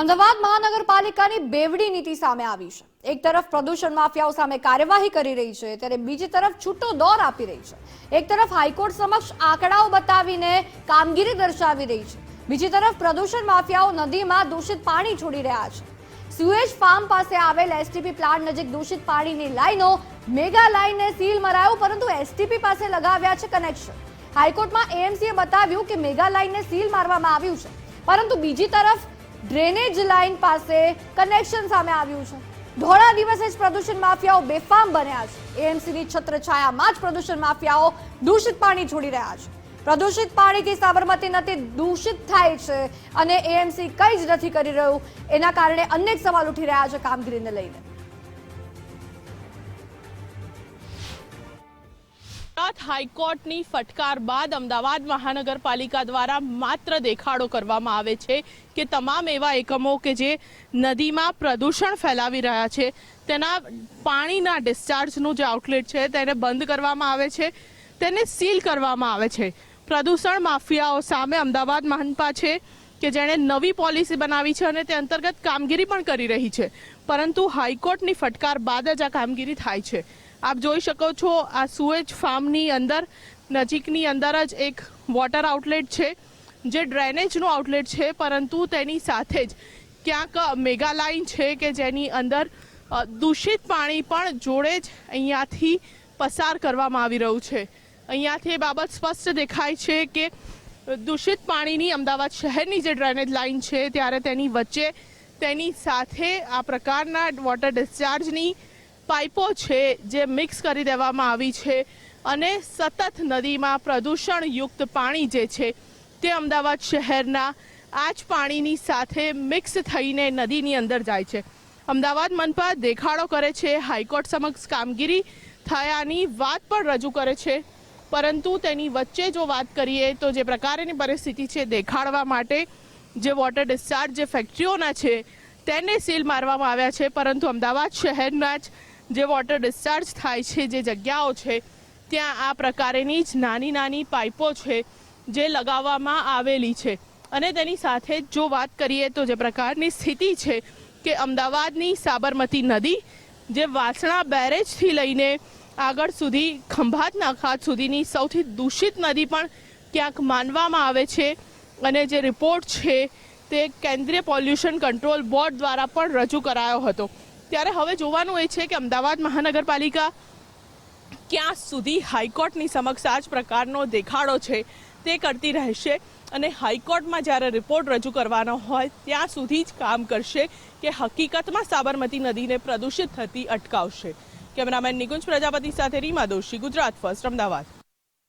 અમદાવાદ મહાનગરપાલિકાની બેવડી નીતિ સામે આવી છે. એક તરફ પ્રદૂષણ માફિયાઓ સામે કાર્યવાહી કરી રહી છે, ત્યારે બીજી તરફ છૂટો દોર આપી રહી છે. એક તરફ હાઈકોર્ટ સમક્ષ આંકડાઓ બતાવીને કામગીરી દર્શાવી રહી છે. બીજી તરફ પ્રદૂષણ માફિયાઓ નદીમાં દૂષિત પાણી છોડી રહ્યા છે. સુએજ ફાર્મ પાસે આવેલ એસટીપી પ્લાન્ટ નજીક દૂષિત પાણીની લાઈનો, મેગા લાઈનને સીલ મરાયું, પરંતુ એસટીપી પાસે લગાવ્યા છે કનેક્શન. હાઈકોર્ટમાં એએમસીએ બતાવ્યું કે મેગા લાઈનને સીલ મારવામાં આવ્યું છે. પરંતુ બીજી તરફ ડ્રેનેજ લાઈન પાસે કનેક્શન સામે આવ્યું છે. ધોળા દિવસે જ પ્રદૂષણ માફિયાઓ બેફામ બન્યા છે. એએમસીની છત્રછાયામાં જ પ્રદૂષણ માફિયાઓ દૂષિત પાણી છોડી રહ્યા છે. પ્રદૂષિત પાણીથી સાબરમતી નદી દૂષિત થાય છે અને એએમસી કંઈ જ નથી કરી રહ્યું. એના કારણે અનેક સવાલ ઉઠી રહ્યા છે કામગીરીને લઈને. ગુજરાત હાઈકોર્ટની ફટકાર બાદ અમદાવાદ મહાનગરપાલિકા દ્વારા માત્ર દેખાડો કરવામાં આવે છે કે તમામ એવા એકમો કે જે નદીમાં પ્રદૂષણ ફેલાવી રહ્યા છે, તેના પાણીના ડિસ્ચાર્જનું જે આઉટલેટ છે તેને બંધ કરવામાં આવે છે, તેને સીલ કરવામાં આવે છે. પ્રદૂષણ માફિયાઓ સામે અમદાવાદ મહાનપા છે કે જેણે નવી પોલિસી બનાવી છે અને તે અંતર્ગત કામગીરી પણ કરી રહી છે. પરંતુ હાઈકોર્ટની ફટકાર બાદ જ આ કામગીરી થાય છે. આપ જોઈ શકો છો આ સુએજ ફાર્મની અંદર, નજીકની અંદર જ એક વોટર આઉટલેટ છે, જે ડ્રેનેજનું આઉટલેટ છે, પરંતુ તેની સાથે જ ક્યાંક મેગા લાઇન છે કે જેની અંદર દૂષિત પાણી પણ જોડે જ અહીંયાથી પસાર કરવામાં આવી રહ્યું છે. અહીંયાથી એ બાબત સ્પષ્ટ દેખાય છે કે દૂષિત પાણીની અમદાવાદ શહેરની જે ડ્રેનેજ લાઇન છે, ત્યારે તેની વચ્ચે તેની સાથે આ પ્રકારના વોટર ડિસ્ચાર્જની પાઇપો છે જે મિક્સ કરી દેવામાં આવી છે અને સતત નદીમાં પ્રદૂષણયુક્ત પાણી જે છે તે અમદાવાદ શહેરના આ જ પાણીની સાથે મિક્સ થઈને નદીની અંદર જાય છે. અમદાવાદ મનપા દેખાડો કરે છે. હાઈકોર્ટ સમક્ષ કામગીરી થયાની વાત પણ રજૂ કરે છે. પરંતુ તેની વચ્ચે જો વાત કરીએ તો જે પ્રકારની પરિસ્થિતિ છે દેખાડવા માટે જે વોટર ડિસ્ચાર્જ જે ફેક્ટરીઓના છે, તેને સીલ મારવામાં આવ્યા છે. પરંતુ અમદાવાદ શહેરના જ જે વોટર ડિસ્ચાર્જ થાય છે, જે જગ્યાઓ છે, ત્યાં આ પ્રકારેની જ નાની નાની પાઇપો છે, જે લગાવવામાં આવેલી છે. અને તેની સાથે જો વાત કરીએ તો જે પ્રકારની સ્થિતિ છે કે અમદાવાદની સાબરમતી નદી, જે વાસણા બેરેજથી લઈને આગળ સુધી, ખંભાતના ખાત સુધીની સૌથી દૂષિત નદી પણ ક્યાંક માનવામાં આવે છે. અને જે રિપોર્ટ છે તે કેન્દ્રીય પોલ્યુશન કંટ્રોલ બોર્ડ દ્વારા પણ રજૂ કરાયો હતો. ત્યારે હવે જોવાનું એ છે કે અમદાવાદ મહાનગરપાલિકા ક્યાં સુધી હાઈકોર્ટની સમક્ષ આ જ પ્રકારનો દેખાડો છે તે કરતી રહેશે. અને હાઈકોર્ટમાં જ્યારે રિપોર્ટ રજૂ કરવાનો હોય, ત્યાં સુધી જ કામ કરશે કે હકીકતમાં સાબરમતી નદીને પ્રદૂષિત થતી અટકાવશે. કેમેરામેન નિકુંજ પ્રજાપતિ સાથે રીમા દોશી, ગુજરાત ફર્સ્ટ, અમદાવાદ.